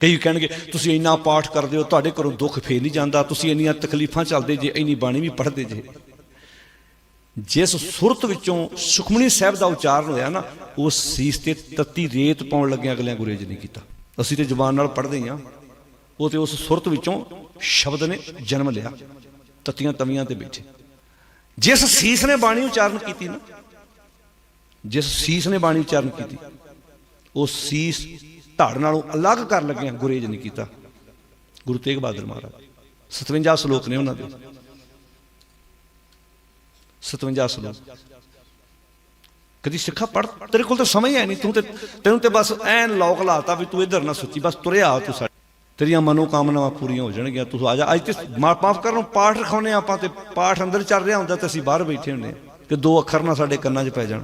ਕਈ ਕਹਿਣਗੇ, ਤੁਸੀਂ ਇੰਨਾ ਪਾਠ ਕਰਦੇ ਹੋ, ਤੁਹਾਡੇ ਘਰੋਂ ਦੁੱਖ ਫੇਰ ਨਹੀਂ ਜਾਂਦਾ, ਤੁਸੀਂ ਇੰਨੀਆਂ ਤਕਲੀਫਾਂ ਚੱਲਦੇ ਜੇ, ਇੰਨੀ ਬਾਣੀ ਵੀ ਪੜ੍ਹਦੇ ਜੇ। ਜਿਸ ਸੁਰਤ ਵਿੱਚੋਂ ਸੁਖਮਨੀ ਸਾਹਿਬ ਦਾ ਉਚਾਰਨ ਹੋਇਆ ਨਾ ਉਸ ਸੀਸ ਤੇ ਤੱਤੀ ਰੇਤ ਪਾਉਣ ਲੱਗਿਆ ਅਗਲਿਆਂ ਗੁਰੇਜ ਨਹੀਂ ਕੀਤਾ। ਅਸੀਂ ਤੇ ਜ਼ੁਬਾਨ ਨਾਲ ਪੜ੍ਹਦੇ ਹਾਂ, ਉਹ ਤੇ ਉਸ ਸੁਰਤ ਵਿੱਚੋਂ ਸ਼ਬਦ ਨੇ ਜਨਮ ਲਿਆ, ਤੱਤੀਆਂ ਤਵੀਆਂ ਤੇ ਬੈਠੇ। ਜਿਸ ਸੀਸ ਨੇ ਬਾਣੀ ਉਚਾਰਨ ਕੀਤੀ ਨਾ, ਜਿਸ ਸੀਸ ਨੇ ਬਾਣੀ ਉਚਾਰਨ ਕੀਤੀ, ਉਹ ਸੀਸ ਧੜ ਨਾਲੋਂ ਅਲੱਗ ਕਰਨ ਲੱਗਿਆ ਗੁਰੇਜ ਨਹੀਂ ਕੀਤਾ। ਗੁਰੂ ਤੇਗ ਬਹਾਦਰ ਮਹਾਰਾਜ 57 ਸ਼ਲੋਕ ਨੇ ਉਹਨਾਂ ਦੇ। 57 ਸ਼ਲੋਕ। ਕਦੀ ਸਿੱਖਾ ਪੜ ਤੇਰੇ ਕੋਲ ਤਾਂ ਸਮਝ ਹੈ ਨਹੀਂ, ਤੂੰ ਤੇ ਤੈਨੂੰ ਤੇ ਬਸ ਐਨ ਲੋਕ ਲਾਤਾ ਵੀ ਤੂੰ ਇੱਧਰ ਨਾ ਸੋਚੀ, ਬਸ ਤੁਰਿਆ ਤੂੰ ਸਾਡੇ। ਤੇਰੀਆਂ ਮਨੋ ਕਾਮਨਾਵਾਂ ਪੂਰੀਆਂ ਹੋ ਜਾਣਗੀਆਂ, ਤੂੰ ਆ ਜਾ। ਅੱਜ ਤੇ ਮਾਫ ਮਾਫ ਕਰਨ ਪਾਠ ਰਖਾਉਨੇ ਆਪਾਂ ਤੇ ਪਾਠ ਅੰਦਰ ਚੱਲ ਰਿਹਾ ਹੁੰਦਾ ਤੇ ਅਸੀਂ ਬਾਹਰ ਬੈਠੇ ਹੁੰਨੇ ਤੇ ਦੋ ਅੱਖਰ ਨਾ ਸਾਡੇ ਕੰਨਾਂ 'ਚ ਪੈ ਜਾਣ।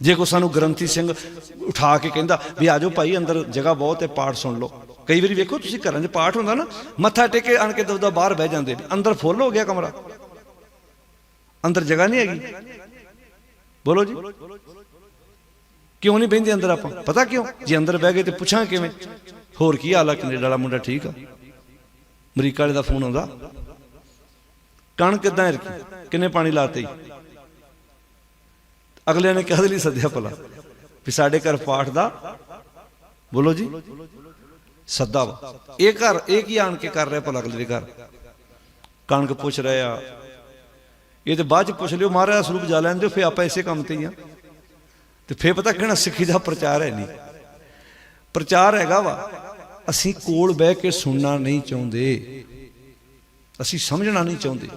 ਜੇ ਕੋ ਸਾਨੂੰ ਗ੍ਰੰਥੀ ਸਿੰਘ ਉਠਾ ਕੇ ਕਹਿੰਦਾ ਵੀ ਆਜੋ ਭਾਈ, ਅੰਦਰ ਜਗ੍ਹਾ ਬਹੁਤ ਹੈ, ਪਾਠ ਸੁਣ ਲਓ। ਕਈ ਵਾਰੀ ਵੇਖੋ, ਤੁਸੀਂ ਘਰਾਂ 'ਚ ਪਾਠ ਹੁੰਦਾ ਨਾ, ਮੱਥਾ ਟੇਕੇ ਆਣ ਕੇ ਦਬਦਾ ਬਾਹਰ ਬਹਿ ਜਾਂਦੇ ਅੰਦਰ ਫੁੱਲ ਹੋ ਗਿਆ ਕਮਰਾ। ਅੰਦਰ ਜਗ੍ਹਾ ਨਹੀਂ ਹੈਗੀ। ਬੋਲੋ ਜੀ। ਕਿਉਂ ਨਹੀਂ ਬਹਿੰਦੇ ਅੰਦਰ ਆਪਾਂ? ਪਤਾ ਕਿਉਂ? ਜੇ ਅੰਦਰ ਬਹਿ ਗਏ ਤੇ ਪੁੱਛਾਂ ਕਿਵੇਂ? ਹੋਰ ਕੀ ਹਾਲ ਆ? ਕੈਨੇਡਾ ਵਾਲਾ ਮੁੰਡਾ ਠੀਕ ਆ? ਅਮਰੀਕਾ ਵਾਲੇ ਦਾ ਫੋਨ ਆਉਂਦਾ। ਕਣਕ ਕਿਦਾਂ ਇਰਕੀ ਕਿੰਨੇ ਪਾਣੀ ਲਾਤੇ? ਈ? ਅਗਲੇ ਨੇ ਕਹਦੇ ਲਈ ਸੱਦਿਆ ਭਲਾ? ਵੀ ਸਾਡੇ ਘਰ ਪਾਠ ਦਾ ਬੋਲੋ ਜੀ, ਸੱਦਾ ਵਾ। ਇਹ ਘਰ, ਇਹ ਕੀ ਆਣ ਕੇ ਕਰ ਰਿਹਾ ਭਲਾ ਅਗਲੇ ਦੇ ਘਰ? ਕਣਕ ਪੁੱਛ ਰਿਹਾ ਇਹ ਤੇ ਬਾਅਦ ਚ ਪੁੱਛ ਲਿਓ, ਮਹਾਰਾਜ ਸਰੂਪ ਜਾ ਲੈਣ ਦਿਓ ਫੇ ਆਪਾਂ ਇਸੇ ਕੰਮ ਤੇ ਹੀ ਆ। ਤੇ ਫੇ ਪਤਾ ਕਿਹੜਾ ਸਿੱਖੀ ਦਾ ਪ੍ਰਚਾਰ ਹੈ ਨਹੀਂ। ਪ੍ਰਚਾਰ ਹੈਗਾ ਵਾ, ਅਸੀਂ ਕੋਲ ਬਹਿ ਕੇ ਸੁਣਨਾ ਨਹੀਂ ਚਾਹੁੰਦੇ। ਅਸੀਂ ਸਮਝਣਾ ਨਹੀਂ ਚਾਹੁੰਦੇ।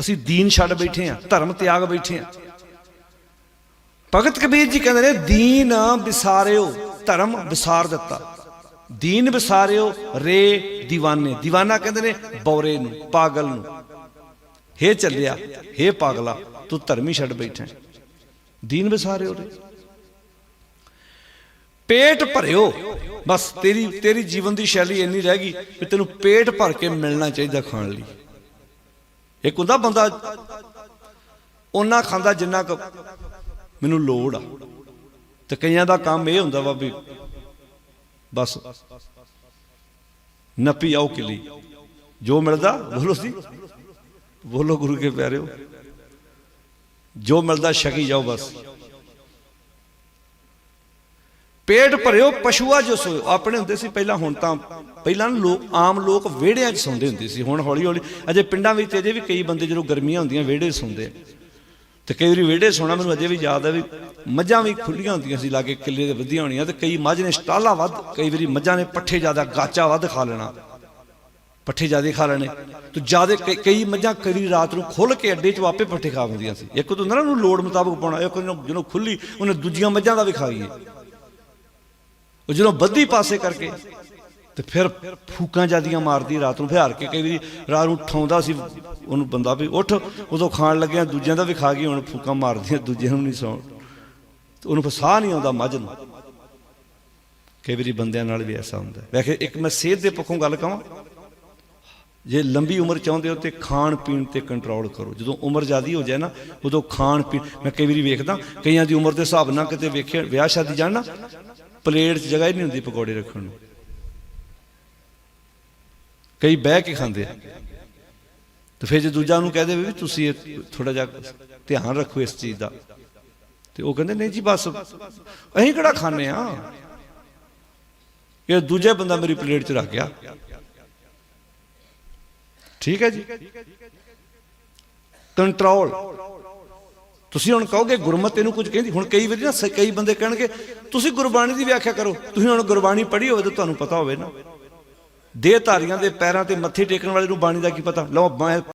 ਅਸੀਂ ਦੀਨ ਛੱਡ ਬੈਠੇ ਆ, ਧਰਮ ਤਿਆਗ ਬੈਠੇ ਆ। ਭਗਤ ਕਬੀਰ ਜੀ ਕਹਿੰਦੇ ਨੇ, ਦੀਨ ਵਿਸਾਰਿਓ ਧਰਮ ਵਿਸਾਰ ਦਿੱਤਾ। ਦੀਨ ਵਿਸਾਰਿਓ ਰੇ دیਵਾਨੇ دیਵਾਨਾ ਕਹਿੰਦੇ ਨੇ, ਬੌਰੇ ਨੂੰ, ਪਾਗਲ ਨੂੰ। ਹੇ ਚੱਲਿਆ, ਹੇ ਪਾਗਲਾ, ਤੂੰ ਧਰਮ ਹੀ ਛੱਡ ਬੈਠਾ ਦੀਨ ਵਿਸਾਰਿਓ ਰੇ। ਪੇਟ ਭਰਿਓ। ਬਸ ਤੇਰੀ ਤੇਰੀ ਜੀਵਨ ਦੀ ਸ਼ੈਲੀ ਇੰਨੀ ਰਹਿ ਗਈ ਕਿ ਤੈਨੂੰ ਪੇਟ ਭਰ ਕੇ ਮਿਲਣਾ ਚਾਹੀਦਾ ਖਾਣ ਲਈ। ਇੱਕ ਹੁੰਦਾ ਬੰਦਾ ਉਹਨਾਂ ਖਾਂਦਾ ਜਿੰਨਾ ਕੁ ਮੈਨੂੰ ਲੋੜ ਆ। ਤੇ ਕਈਆਂ ਦਾ ਕੰਮ ਇਹ ਹੁੰਦਾ ਵਾ ਵੀ ਬਸ ਨੱਪੀ ਆਓ ਕਿਲੀ। ਜੋ ਮਿਲਦਾ ਬੋਲੋ ਸੀ ਬੋਲੋ ਗੁਰੂ ਕੇ ਪਿਆਰਿਓ। ਜੋ ਮਿਲਦਾ ਛਕੀ ਜਾਓ ਬਸ। ਪੇਟ ਭਰਿਓ, ਪਸ਼ੂਆ ਜੋ ਸੋਇਓ। ਆਪਣੇ ਹੁੰਦੇ ਸੀ ਪਹਿਲਾਂ, ਹੁਣ ਤਾਂ ਪਹਿਲਾਂ ਨਾ ਲੋਕ ਆਮ ਲੋਕ ਵਿਹੜਿਆਂ 'ਚ ਸੌਂਦੇ ਹੁੰਦੇ ਸੀ। ਹੁਣ ਹੌਲੀ ਹੌਲੀ ਅਜੇ ਪਿੰਡਾਂ ਵਿੱਚ ਅਜੇ ਵੀ ਕਈ ਬੰਦੇ ਜਦੋਂ ਗਰਮੀਆਂ ਹੁੰਦੀਆਂ, ਵਿਹੜੇ 'ਚ ਸੌਂਦੇ ਆ। ਤੇ ਕਈ ਵਾਰੀ ਵਿਹੜੇ ਸੋਣਾ ਮੈਨੂੰ ਅਜੇ ਵੀ ਯਾਦ ਹੈ ਵੀ ਮੱਝਾਂ ਵੀ ਖੁੱਲੀਆਂ ਹੁੰਦੀਆਂ ਸੀ ਲਾਗੇ ਕਿੱਲੇ ਦੇ ਵਧੀਆਂ ਹੋਣੀਆਂ ਤੇ ਕਈ ਮੱਝ ਨੇ ਸਟਾਲਾ ਵੱਧ, ਕਈ ਵਾਰੀ ਮੱਝਾਂ ਨੇ ਪੱਠੇ ਜ਼ਿਆਦਾ ਗਾਚਾ ਵੱਧ ਖਾ ਲੈਣਾ। ਪੱਠੇ ਜ਼ਿਆਦਾ ਖਾ ਲੈਣੇ। ਤੇ ਜ਼ਿਆਦਾ ਕਈ- ਕਈ ਮੱਝਾਂ ਕਈ ਰਾਤ ਨੂੰ ਖੁੱਲ ਕੇ ਅੱਡੇ 'ਚ ਵਾਪੇ ਪੱਠੇ ਖਾ ਹੁੰਦੀਆਂ ਸੀ। ਇੱਕ ਤਾਂ ਨਾ ਉਹਨੂੰ ਲੋੜ ਮੁਤਾਬਕ ਪਾਉਣਾ, ਇੱਕ ਨੂੰ ਜਦੋਂ ਖੁੱਲੀ ਉਹਨੇ ਦੂਜੀਆਂ ਮੱਝਾਂ ਦਾ ਵੀ ਖਾ ਗਈ ਉਹ ਜਦੋਂ ਬੱਧੀ ਪਾਸੇ ਕਰਕੇ ਤੇ ਫਿਰ ਫੂਕਾਂ ਜਿਆਦੀਆਂ ਮਾਰਦੀ ਰਾਤ ਨੂੰ ਫਿਹਾਰ ਕੇ ਕਈ ਵਾਰੀ ਰਾਤ ਨੂੰ ਉਠਾਉਂਦਾ ਸੀ, ਉਹਨੂੰ ਬੰਦਾ ਵੀ ਉੱਠ, ਉਦੋਂ ਖਾਣ ਲੱਗਿਆ ਦੂਜਿਆਂ ਦਾ ਵੀ ਖਾ ਗਈ ਹੁਣ ਫੂਕਾਂ ਮਾਰਦੀਆਂ, ਦੂਜਿਆਂ ਨੂੰ ਨਹੀਂ ਸੌਣ। ਉਹਨੂੰ ਫਸਾਹ ਨਹੀਂ ਆਉਂਦਾ ਮੱਝ ਨੂੰ। ਕਈ ਵਾਰੀ ਬੰਦਿਆਂ ਨਾਲ ਵੀ ਐਸਾ ਹੁੰਦਾ। ਵੈਸੇ ਇੱਕ ਮੈਂ ਸਿਹਤ ਦੇ ਪੱਖੋਂ ਗੱਲ ਕਹਾਂ ਜੇ ਲੰਬੀ ਉਮਰ ਚਾਹੁੰਦੇ ਹੋ ਤੇ ਖਾਣ ਪੀਣ ਤੇ ਕੰਟਰੋਲ ਕਰੋ। ਜਦੋਂ ਉਮਰ ਜ਼ਿਆਦੀ ਹੋ ਜਾਏ ਨਾ, ਉਦੋਂ ਖਾਣ ਪੀਣ, ਮੈਂ ਕਈ ਵਾਰੀ ਵੇਖਦਾ, ਕਈਆਂ ਦੀ ਉਮਰ ਦੇ ਹਿਸਾਬ ਨਾਲ ਕਿਤੇ ਵੇਖਿਆ, ਵਿਆਹ ਸ਼ਾਦੀ ਜਾਣ ਨਾ, ਪਲੇਟ 'ਚ ਜਗ੍ਹਾ ਹੀ ਨਹੀਂ ਹੁੰਦੀ ਪਕੌੜੇ ਰੱਖਣ ਨੂੰ। ਕਈ ਬਹਿ ਕੇ ਖਾਂਦੇ ਆ। ਤੇ ਫਿਰ ਜੇ ਦੂਜਾ ਨੂੰ ਦੇਵੇ ਵੀ ਤੁਸੀਂ ਇਹ ਥੋੜਾ ਜਿਹਾ ਧਿਆਨ ਰੱਖੋ ਇਸ ਚੀਜ਼ ਦਾ। ਤੇ ਉਹ ਕਹਿੰਦੇ, ਨਹੀਂ ਜੀ, ਬਸ, ਅਸੀਂ ਕਿਹੜਾ ਖਾਂਦੇ ਆ ਇਹ ਦੂਜੇ ਬੰਦਾ ਮੇਰੀ ਪਲੇਟ 'ਚ ਰੱਖ ਗਿਆ। ਠੀਕ ਹੈ ਜੀ? ਕੰਟਰੋਲ। ਤੁਸੀਂ ਹੁਣ ਕਹੋਗੇ ਗੁਰਮਤਿ ਇਹਨੂੰ ਕੁਝ ਕਹਿੰਦੀ, ਹੁਣ ਕਈ ਵਾਰੀ ਨਾ ਕਈ ਬੰਦੇ ਕਹਿਣਗੇ, ਤੁਸੀਂ ਗੁਰਬਾਣੀ ਦੀ ਵਿਆਖਿਆ ਕਰੋ, ਤੁਸੀਂ ਹੁਣ ਗੁਰਬਾਣੀ ਪੜ੍ਹੀ ਹੋਵੇ ਤਾਂ ਤੁਹਾਨੂੰ ਪਤਾ ਹੋਵੇ ਨਾ। ਦੇਹ ਧਾਰੀਆਂ ਦੇ ਪੈਰਾਂ ਤੇ ਮੱਥੇ ਟੇਕਣ ਵਾਲੇ ਨੂੰ ਬਾਣੀ ਦਾ ਕੀ ਪਤਾ? ਲਓ, ਮੈਂ